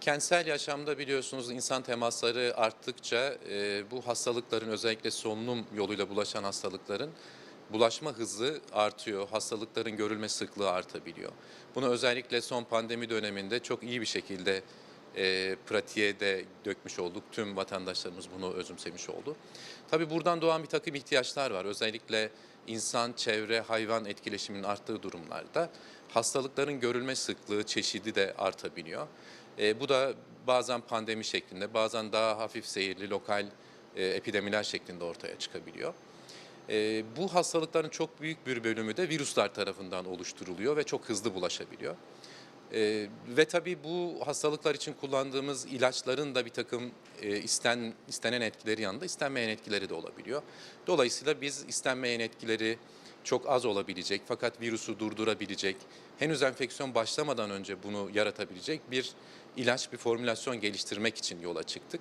Kentsel yaşamda biliyorsunuz insan temasları arttıkça e, bu hastalıkların özellikle solunum yoluyla bulaşan hastalıkların bulaşma hızı artıyor. Hastalıkların görülme sıklığı artabiliyor. Bunu özellikle son pandemi döneminde çok iyi bir şekilde e, pratiğe de dökmüş olduk. Tüm vatandaşlarımız bunu özümsemiş oldu. Tabii buradan doğan bir takım ihtiyaçlar var. Özellikle insan, çevre, hayvan etkileşiminin arttığı durumlarda hastalıkların görülme sıklığı, çeşidi de artabiliyor. E, bu da bazen pandemi şeklinde, bazen daha hafif seyirli lokal e, epidemiler şeklinde ortaya çıkabiliyor. E, bu hastalıkların çok büyük bir bölümü de virüsler tarafından oluşturuluyor ve çok hızlı bulaşabiliyor. E, ve tabii bu hastalıklar için kullandığımız ilaçların da bir takım e, isten, istenen etkileri yanında istenmeyen etkileri de olabiliyor. Dolayısıyla biz istenmeyen etkileri çok az olabilecek fakat virüsü durdurabilecek, henüz enfeksiyon başlamadan önce bunu yaratabilecek bir ilaç, bir formülasyon geliştirmek için yola çıktık.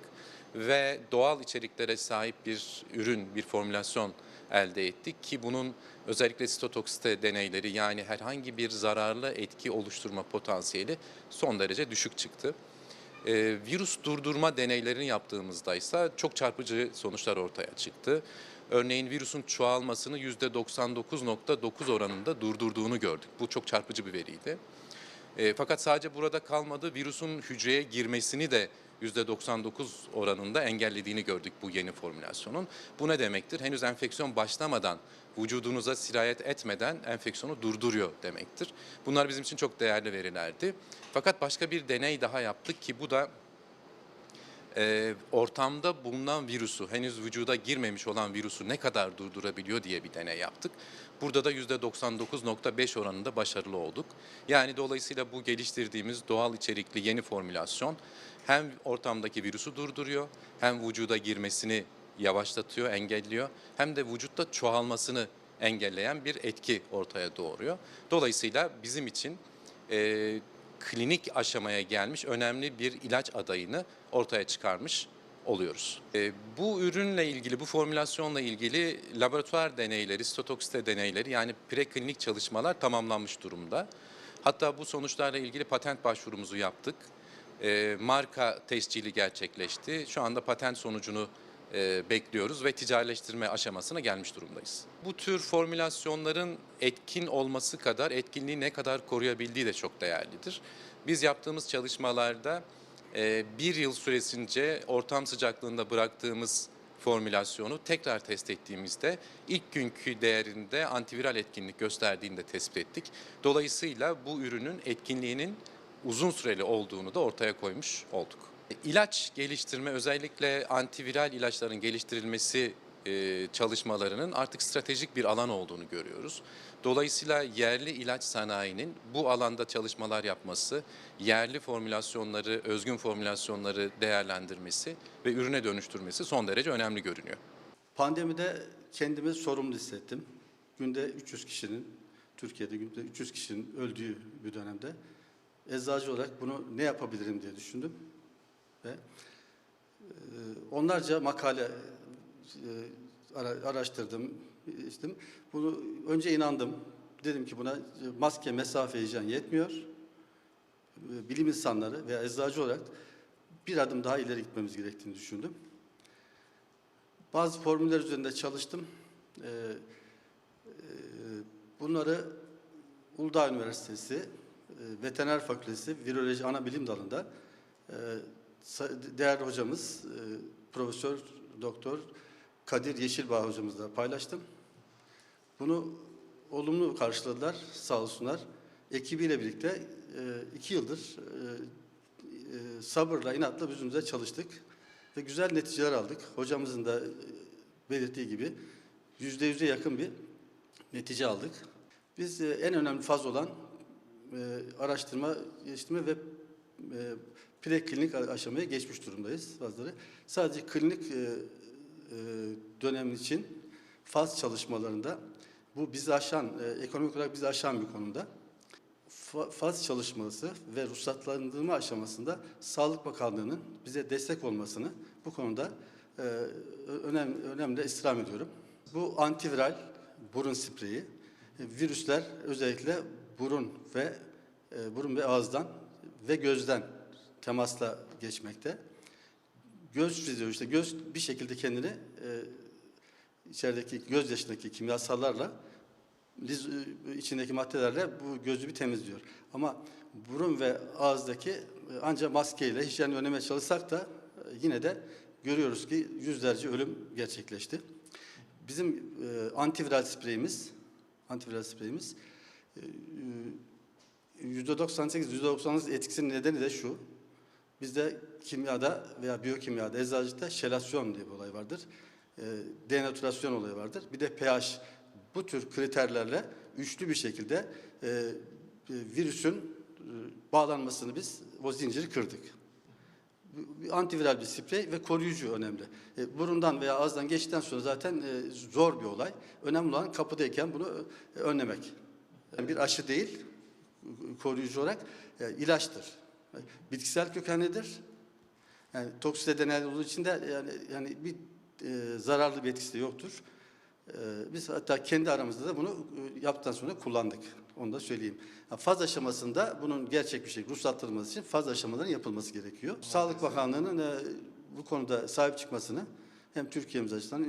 Ve doğal içeriklere sahip bir ürün, bir formülasyon elde ettik ki bunun özellikle sitotoksite deneyleri yani herhangi bir zararlı etki oluşturma potansiyeli son derece düşük çıktı. Ee, virüs durdurma deneylerini yaptığımızda ise çok çarpıcı sonuçlar ortaya çıktı. Örneğin virüsün çoğalmasını %99.9 oranında durdurduğunu gördük. Bu çok çarpıcı bir veriydi. E, fakat sadece burada kalmadı. Virüsün hücreye girmesini de %99 oranında engellediğini gördük bu yeni formülasyonun. Bu ne demektir? Henüz enfeksiyon başlamadan, vücudunuza sirayet etmeden enfeksiyonu durduruyor demektir. Bunlar bizim için çok değerli verilerdi. Fakat başka bir deney daha yaptık ki bu da e, ortamda bulunan virüsü, henüz vücuda girmemiş olan virüsü ne kadar durdurabiliyor diye bir deney yaptık. Burada da %99.5 oranında başarılı olduk. Yani dolayısıyla bu geliştirdiğimiz doğal içerikli yeni formülasyon hem ortamdaki virüsü durduruyor, hem vücuda girmesini yavaşlatıyor, engelliyor, hem de vücutta çoğalmasını engelleyen bir etki ortaya doğuruyor. Dolayısıyla bizim için e, klinik aşamaya gelmiş önemli bir ilaç adayını ortaya çıkarmış oluyoruz. E, bu ürünle ilgili, bu formülasyonla ilgili laboratuvar deneyleri, sitotoksite deneyleri yani preklinik çalışmalar tamamlanmış durumda. Hatta bu sonuçlarla ilgili patent başvurumuzu yaptık. E, marka tescili gerçekleşti. Şu anda patent sonucunu bekliyoruz ve ticarileştirme aşamasına gelmiş durumdayız. Bu tür formülasyonların etkin olması kadar etkinliği ne kadar koruyabildiği de çok değerlidir. Biz yaptığımız çalışmalarda e, bir yıl süresince ortam sıcaklığında bıraktığımız formülasyonu tekrar test ettiğimizde ilk günkü değerinde antiviral etkinlik gösterdiğini de tespit ettik. Dolayısıyla bu ürünün etkinliğinin uzun süreli olduğunu da ortaya koymuş olduk. İlaç geliştirme özellikle antiviral ilaçların geliştirilmesi e, çalışmalarının artık stratejik bir alan olduğunu görüyoruz. Dolayısıyla yerli ilaç sanayinin bu alanda çalışmalar yapması, yerli formülasyonları, özgün formülasyonları değerlendirmesi ve ürüne dönüştürmesi son derece önemli görünüyor. Pandemide kendimi sorumlu hissettim. Günde 300 kişinin, Türkiye'de günde 300 kişinin öldüğü bir dönemde eczacı olarak bunu ne yapabilirim diye düşündüm. Ve e, onlarca makale e, ara- araştırdım, içtim. Bunu önce inandım. Dedim ki buna maske, mesafe, hijyen yetmiyor. E, Bilim insanları veya eczacı olarak bir adım daha ileri gitmemiz gerektiğini düşündüm. Bazı formüller üzerinde çalıştım. E, bunları Uludağ Üniversitesi, e, Veteriner Fakültesi, Viroloji Ana Bilim Dalı'nda e, değerli hocamız, e, Profesör Doktor Kadir Yeşilbağ hocamızla paylaştım. Bunu olumlu karşıladılar, sağ olsunlar. Ekibiyle birlikte e, iki yıldır e, sabırla, inatla yüzümüze çalıştık ve güzel neticeler aldık. Hocamızın da belirttiği gibi yüzde yüze yakın bir netice aldık. Biz en önemli faz olan araştırma, geliştirme ve preklinik aşamaya geçmiş durumdayız bazıları. Sadece klinik e, e, dönem için faz çalışmalarında bu bizi aşan, e, ekonomik olarak bizi aşan bir konuda fa- faz çalışması ve ruhsatlandırma aşamasında Sağlık Bakanlığı'nın bize destek olmasını bu konuda e, önem, önemli istirham ediyorum. Bu antiviral burun spreyi e, virüsler özellikle burun ve e, burun ve ağızdan ve gözden temasla geçmekte. Göz fizyoloji, işte göz bir şekilde kendini e, içerideki göz yaşındaki kimyasallarla liz, e, içindeki maddelerle bu gözü bir temizliyor. Ama burun ve ağızdaki e, ancak maskeyle hijyen önlemeye çalışsak da e, yine de görüyoruz ki yüzlerce ölüm gerçekleşti. Bizim e, antiviral spreyimiz, antiviral spreyimiz e, %98, %99 etkisinin nedeni de şu. Bizde kimyada veya biyokimyada, eczacılıkta şelasyon diye bir olay vardır. E, denatürasyon olayı vardır. Bir de pH. Bu tür kriterlerle üçlü bir şekilde e, e, virüsün e, bağlanmasını biz o zinciri kırdık. Antiviral bir sprey ve koruyucu önemli. E, burundan veya ağızdan geçtikten sonra zaten e, zor bir olay. Önemli olan kapıdayken bunu e, önlemek. Yani bir aşı değil, koruyucu olarak e, ilaçtır. Bitkisel kökenlidir. Yani toksite deney olduğu için de yani, yani bir e, zararlı bir etkisi de yoktur. E, biz hatta kendi aramızda da bunu e, yaptıktan sonra kullandık. Onu da söyleyeyim. Ha, Faz aşamasında bunun gerçek bir şey ruhsattırılması için faz aşamaların yapılması gerekiyor. Sağlık Bakanlığı'nın e, bu konuda sahip çıkmasını hem Türkiye'miz açısından,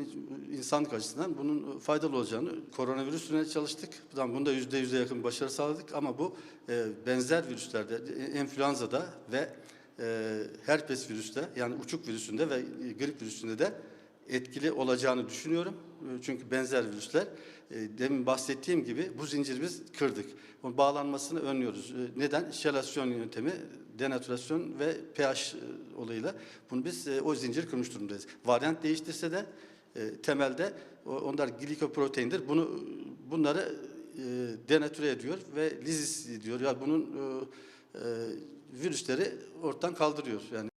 insanlık açısından bunun faydalı olacağını koronavirüsüne çalıştık. Buradan bunda yüzde yüze yakın başarı sağladık ama bu e, benzer virüslerde, enfluenza'da ve e, herpes virüste yani uçuk virüsünde ve e, grip virüsünde de etkili olacağını düşünüyorum. E, Çünkü benzer virüsler e, demin bahsettiğim gibi bu zinciri biz kırdık. Onun bağlanmasını önlüyoruz. Neden? Şelasyon yöntemi, denatürasyon ve pH e, olayıyla bunu biz e, o zinciri kırmış durumdayız. Varyant değiştirse de e, temelde o- onlar glikoproteindir. Bunu bunları e, denatüre ediyor ve lizis diyor. Ya bunun e, e, virüsleri ortadan kaldırıyor. Yani